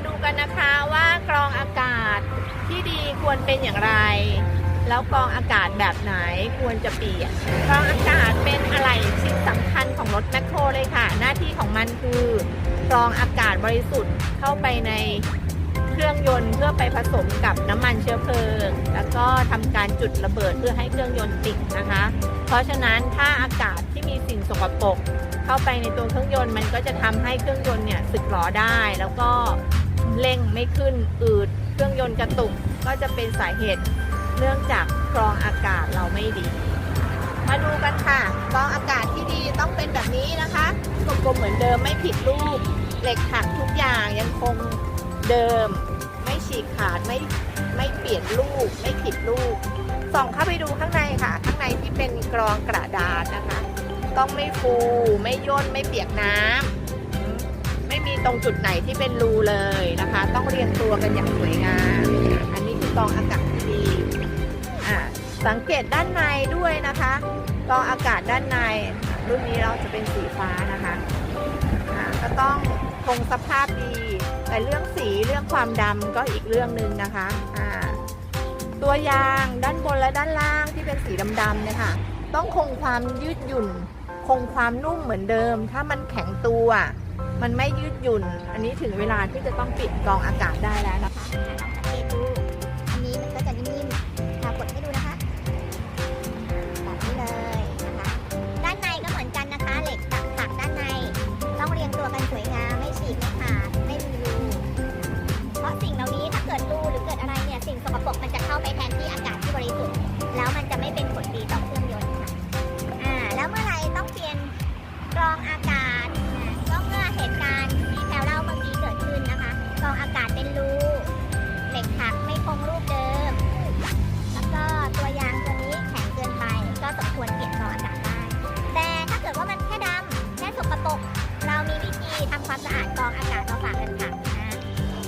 มาดูกันนะคะว่ากรองอากาศที่ดีควรเป็นอย่างไร แล้วกรองอากาศแบบไหนควรจะเปลี่ยนกรองอากาศเป็นอะไรชิ้นสำคัญของรถแมคโครเลยค่ะ หน้าที่ของมันคือกรองอากาศบริสุทธิ์เข้าไปในเครื่องยนต์เพื่อไปผสมกับน้ำมันเชื้อเพลิง แล้วก็ทำการจุดระเบิดเพื่อให้เครื่องยนต์ติดนะคะ เพราะฉะนั้นถ้าอากาศที่มีสิ่งสกปรกเข้าไปในตัวเครื่องยนต์มันก็จะทำให้เครื่องยนต์เนี่ยสึกหรอได้ แล้วก็ เร่งไม่ขึ้นอืด เครื่องยนต์กระตุกก็จะเป็นสาเหตุเนื่องจากกรองอากาศเราไม่ดี มาดูกันค่ะกรองอากาศที่ดีต้องเป็นแบบนี้นะคะกลมๆเหมือนเดิมไม่ผิดรูปเหล็กขักทุกอย่างยังคงเดิม ไม่ฉีกขาดไม่ไม่เปลี่ยนรูปไม่ผิดรูปส่องเข้าไปดูข้างในค่ะ ข้างในที่เป็นกรองกระดาษนะคะ ต้องไม่ฟูไม่ย่นไม่เปียกน้ำ มไม่มีตรงจุดไหนที่เป็นรูเลยนะคะ ต้องเรียงตัวกันอย่างสวยงาม อันนี้คือกองอากาศที่ดีอ่าสังเกตด้านในด้วยนะคะกองอากาศด้านใน รุ่นนี้เราจะเป็นสีฟ้านะคะอ่าก็ต้องคงสภาพดี แต่เรื่องสีเรื่องความดำก็อีกเรื่องหนึ่งนะคะอ่าตัวยางด้านบนและด้านล่างที่เป็นสีดำๆเนี่ยค่ะ ต้องคงความยืดหยุ่น คงความนุ่มเหมือนเดิม ถ้ามันแข็งตัว มันไม่ยืดหยุ่น อันนี้ถึงเวลาที่จะต้องปิดกองอากาศได้แล้วนะ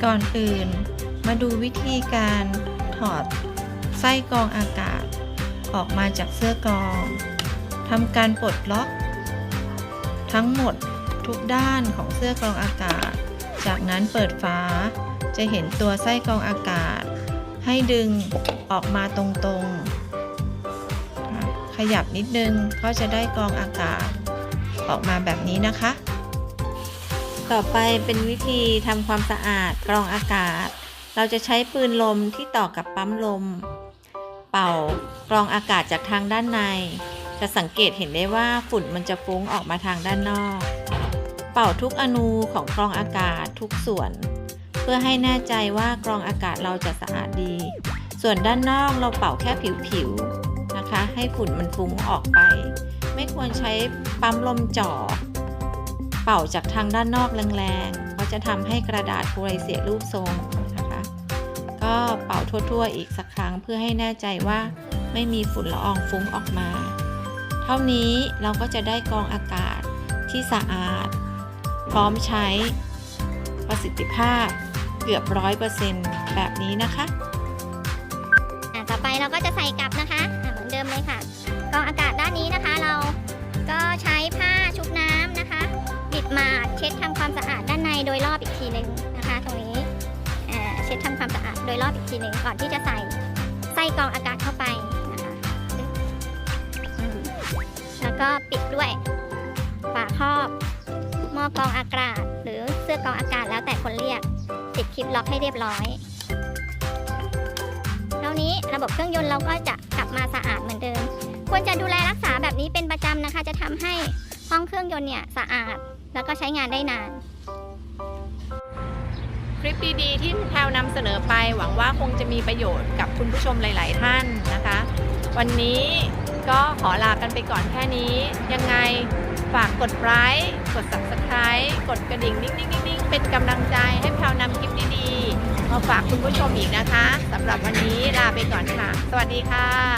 ก่อนอื่น มาดูวิธีการถอดไส้กรองอากาศ ออกมาจากเสื้อกรองทำการปลดล็อก ทั้งหมดทุกด้านของเสื้อกรองอากาศ จากนั้นเปิดฝาจะเห็นตัวไส้กรองอากาศ ให้ดึงออกมาตรงๆ ขยับนิดนึงก็จะได้กรองอากาศ ออกมาแบบนี้นะคะ ต่อไปเป็นวิธีทำความสะอาดกรองอากาศ เราจะใช้ปืนลมที่ต่อกับปั๊มลม เป่ากรองอากาศจากทางด้านใน จะสังเกตเห็นได้ว่าฝุ่นมันจะฟุ้งออกมาทางด้านนอก เป่าทุกอนูของกรองอากาศทุกส่วน เพื่อให้แน่ใจว่ากรองอากาศเราจะสะอาดดี ส่วนด้านนอกเราเป่าแค่ผิวๆนะคะ ให้ฝุ่นมันฟุ้งออกไป ไม่ควรใช้ปั๊มลมจ่อ ป่าจากทางด้านนอกแรงๆเพราจะทำให้กระดาษฟูไรเสียรูปทรงนะคะ ก็เป่าทั่วๆอีกสักครั้งเพื่อให้แน่ใจว่าไม่มีฝุ่นละอองฟุ้งออกมา เท่านี้เราก็จะได้กรองอากาศที่สะอาด พร้อมใช้ประสิทธิภาพเกือบร้อยเปอร์เซ็นต์แบบนี้นะคะอ่าต่อไปเราก็จะใส่กลับนะคะอ่าเหมือนเดิมเลยค่ะ กรองอากาศด้านนี้นะคะเราก็ใช้ผ้า มาเช็ดทำความสะอาดด้านในโดยรอบอีกทีหนึ่งนะคะ ตรงนี้เช็ดทำความสะอาดโดยรอบอีกทีหนึ่งก่อนที่จะใส่ไส้กรองอากาศเข้าไปนะคะแล้วก็ปิดด้วยฝาครอบหม้อกรองอากาศ หรือเสื้อกรองอากาศแล้วแต่คนเรียกติดคลิปล็อกให้เรียบร้อยเท่านี้ระบบเครื่องยนต์เราก็จะกลับมาสะอาดเหมือนเดิม ควรจะดูแลรักษาแบบนี้เป็นประจำนะคะ จะทำให้ ห้องเครื่องยนต์เนี่ยสะอาดแล้วก็ใช้งานได้นาน คลิปดีๆที่แพลวนำเสนอไปหวังว่าคงจะมีประโยชน์กับคุณผู้ชมหลาย ๆ ท่านนะคะ วันนี้ก็ขอลากันไปก่อนแค่นี้ ยังไงฝากกดไลค์กด subscribe กดกระดิ่งนิ่งๆๆ เป็นกำลังใจให้แพลวนำคลิปดีๆมาฝากคุณผู้ชมอีกนะคะสำหรับวันนี้ลาไปก่อนค่ะ สวัสดีค่ะ